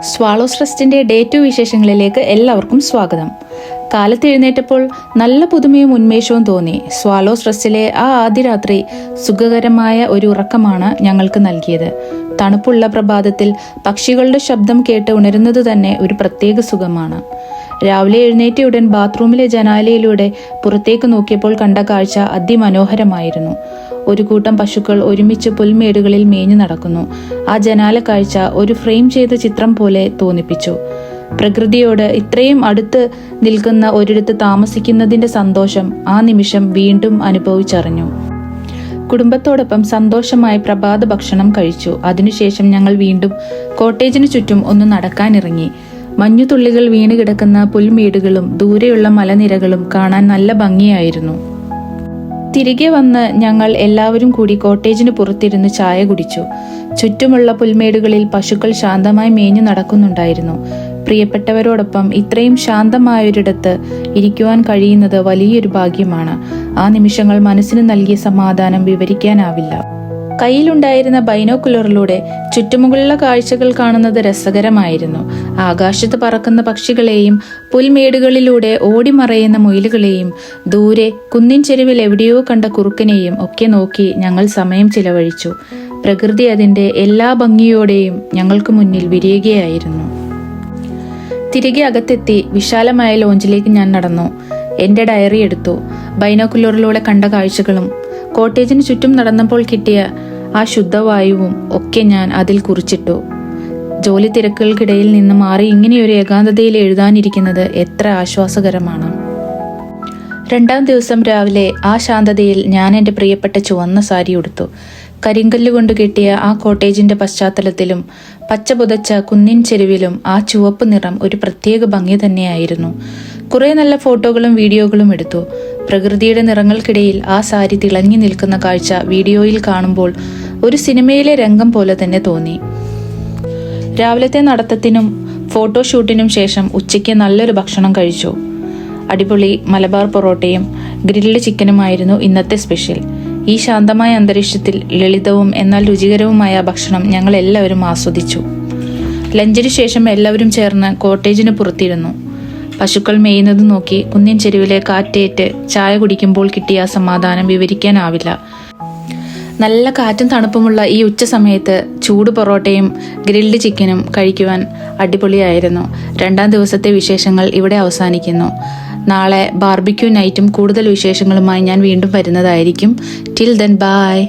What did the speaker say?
സ്വാളോസ് ട്രസ്റ്റിന്റെ day to വിശേഷങ്ങളിലേക്ക് എല്ലാവർക്കും സ്വാഗതം. കാലത്ത് എഴുന്നേറ്റപ്പോൾ നല്ല പുതുമയും ഉന്മേഷവും തോന്നി. സ്വാലോസ് ട്രസ്റ്റിലെ ആ ആദ്യ രാത്രി സുഖകരമായ ഒരു ഉറക്കമാണ് ഞങ്ങൾക്ക് നൽകിയത്. തണുപ്പുള്ള പ്രഭാതത്തിൽ പക്ഷികളുടെ ശബ്ദം കേട്ട് ഉണരുന്നത് തന്നെ ഒരു പ്രത്യേക സുഖമാണ്. രാവിലെ എഴുന്നേറ്റ ഉടൻ ബാത്റൂമിലെ ജനാലയിലൂടെ പുറത്തേക്ക് നോക്കിയപ്പോൾ കണ്ട കാഴ്ച അതിമനോഹരമായിരുന്നു. ഒരു കൂട്ടം പശുക്കൾ ഒരുമിച്ച് പുൽമേടുകളിൽ മേഞ്ഞു നടക്കുന്നു. ആ ജനാല കാഴ്ച ഒരു ഫ്രെയിം ചെയ്ത ചിത്രം പോലെ തോന്നിപ്പിച്ചു. പ്രകൃതിയോട് ഇത്രയും അടുത്ത് നിൽക്കുന്ന ഒരിടത്ത് താമസിക്കുന്നതിന്റെ സന്തോഷം ആ നിമിഷം വീണ്ടും അനുഭവിച്ചറിഞ്ഞു. കുടുംബത്തോടൊപ്പം സന്തോഷമായി പ്രഭാത ഭക്ഷണം കഴിച്ചു. അതിനുശേഷം ഞങ്ങൾ വീണ്ടും കോട്ടേജിന് ചുറ്റും ഒന്ന് നടക്കാനിറങ്ങി. മഞ്ഞുതുള്ളികൾ വീണ് കിടക്കുന്ന പുൽമേടുകളും ദൂരെയുള്ള മലനിരകളും കാണാൻ നല്ല ഭംഗിയായിരുന്നു. തിരികെ വന്ന് ഞങ്ങൾ എല്ലാവരും കൂടി കോട്ടേജിന് പുറത്തിരുന്ന് ചായ കുടിച്ചു. ചുറ്റുമുള്ള പുൽമേടുകളിൽ പശുക്കൾ ശാന്തമായി മേഞ്ഞു നടക്കുന്നുണ്ടായിരുന്നു. പ്രിയപ്പെട്ടവരോടൊപ്പം ഇത്രയും ശാന്തമായൊരിടത്ത് ഇരിക്കുവാൻ കഴിയുന്നത് വലിയൊരു ഭാഗ്യമാണ്. ആ നിമിഷങ്ങൾ മനസ്സിന് നൽകിയ സമാധാനം വിവരിക്കാനാവില്ല. കയ്യിലുണ്ടായിരുന്ന ബൈനോക്കുലറിലൂടെ ചുറ്റുമുകളിലുള്ള കാഴ്ചകൾ കാണുന്നത് രസകരമായിരുന്നു. ആകാശത്ത് പറക്കുന്ന പക്ഷികളെയും പുൽമേടുകളിലൂടെ ഓടിമറയുന്ന മുയിലുകളെയും ദൂരെ കുന്നിൻ ചെരുവിൽ എവിടെയോ കണ്ട കുറുക്കനെയും ഒക്കെ നോക്കി ഞങ്ങൾ സമയം ചിലവഴിച്ചു. പ്രകൃതി അതിന്റെ എല്ലാ ഭംഗിയോടെയും ഞങ്ങൾക്ക് മുന്നിൽ വിരിയുകയായിരുന്നു. തിരികെ അകത്തെത്തി വിശാലമായ ലോഞ്ചിലേക്ക് ഞാൻ നടന്നു. എന്റെ ഡയറി എടുത്തു. ബൈനോക്കുലറിലൂടെ കണ്ട കാഴ്ചകളും കോട്ടേജിന് ചുറ്റും നടന്നപ്പോൾ കിട്ടിയ ആ ശുദ്ധവായുവും ഒക്കെ ഞാൻ അതിൽ കുറിച്ചിട്ടു. ജോലി തിരക്കുകൾക്കിടയിൽ നിന്ന് മാറി ഇങ്ങനെയൊരു ഏകാന്തതയിൽ എഴുതാനിരിക്കുന്നത് എത്ര ആശ്വാസകരമാണ്. രണ്ടാം ദിവസം രാവിലെ ആ ശാന്തതയിൽ ഞാൻ എന്റെ പ്രിയപ്പെട്ട ചുവന്ന സാരി ഉടുത്തു. കരിങ്കല്ല് കൊണ്ട് കെട്ടിയ ആ കോട്ടേജിന്റെ പശ്ചാത്തലത്തിലും പച്ച പുതച്ച കുന്നിൻ ചെരുവിലും ആ ചുവപ്പ് നിറം ഒരു പ്രത്യേക ഭംഗി തന്നെയായിരുന്നു. കുറെ നല്ല ഫോട്ടോകളും വീഡിയോകളും എടുത്തു. പ്രകൃതിയുടെ നിറങ്ങൾക്കിടയിൽ ആ സാരി തിളങ്ങി നിൽക്കുന്ന കാഴ്ച വീഡിയോയിൽ കാണുമ്പോൾ ഒരു സിനിമയിലെ രംഗം പോലെ തന്നെ തോന്നി. രാവിലത്തെ നടത്തത്തിനും ഫോട്ടോഷൂട്ടിനും ശേഷം ഉച്ചയ്ക്ക് നല്ലൊരു ഭക്ഷണം കഴിച്ചു. അടിപൊളി മലബാർ പൊറോട്ടയും ഗ്രിൽഡ് ചിക്കനുമായിരുന്നു ഇന്നത്തെ സ്പെഷ്യൽ. ഈ ശാന്തമായ അന്തരീക്ഷത്തിൽ ലളിതവും എന്നാൽ രുചികരവുമായ ഭക്ഷണം ഞങ്ങൾ എല്ലാവരും ആസ്വദിച്ചു. ലഞ്ചിന് ശേഷം എല്ലാവരും ചേർന്ന് കോട്ടേജിന് പുറത്തിരുന്നു. പശുക്കൾ മേയുന്നത് നോക്കി കുന്നിൻ ചെരുവിലെ കാറ്റേറ്റ് ചായ കുടിക്കുമ്പോൾ കിട്ടിയ സമാധാനം വിവരിക്കാനാവില്ല. നല്ല കാറ്റും തണുപ്പുമുള്ള ഈ ഉച്ച സമയത്ത് ചൂട് പൊറോട്ടയും ഗ്രിൽഡ് ചിക്കനും കഴിക്കുവാൻ അടിപൊളിയായിരുന്നു. രണ്ടാം ദിവസത്തെ വിശേഷങ്ങൾ ഇവിടെ അവസാനിക്കുന്നു. നാളെ ബാർബിക്യൂ നൈറ്റും കൂടുതൽ വിശേഷങ്ങളുമായി ഞാൻ വീണ്ടും വരുന്നതായിരിക്കും. Till then bye